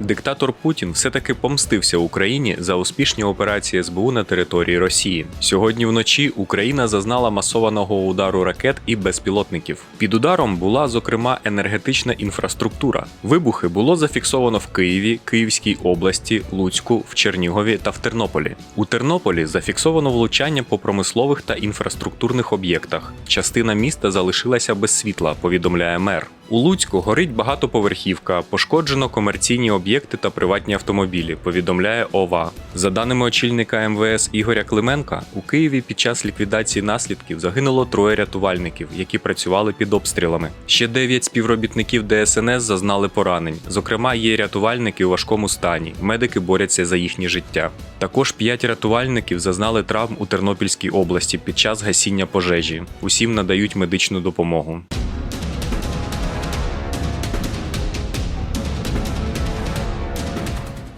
Диктатор Путін все-таки помстився Україні за успішні операції СБУ на території Росії. Сьогодні вночі Україна зазнала масованого удару ракет і безпілотників. Під ударом була зокрема енергетична інфраструктура. Вибухи було зафіксовано в Києві, Київській області, Луцьку, в Чернігові та в Тернополі. У Тернополі зафіксовано влучання по промислових та інфраструктурних об'єктах. Частина міста залишилася без світла, повідомляє мер. У Луцьку горить багатоповерхівка, пошкоджено комерційні об'єкти та приватні автомобілі, повідомляє ОВА. За даними очільника МВС Ігоря Клименка, у Києві під час ліквідації наслідків загинуло троє рятувальників, які працювали під обстрілами. Ще дев'ять співробітників ДСНС зазнали поранень. Зокрема, є рятувальники у важкому стані. Медики борються за їхнє життя. Також п'ять рятувальників зазнали травм у Тернопільській області під час гасіння пожежі. Усім надають медичну допомогу.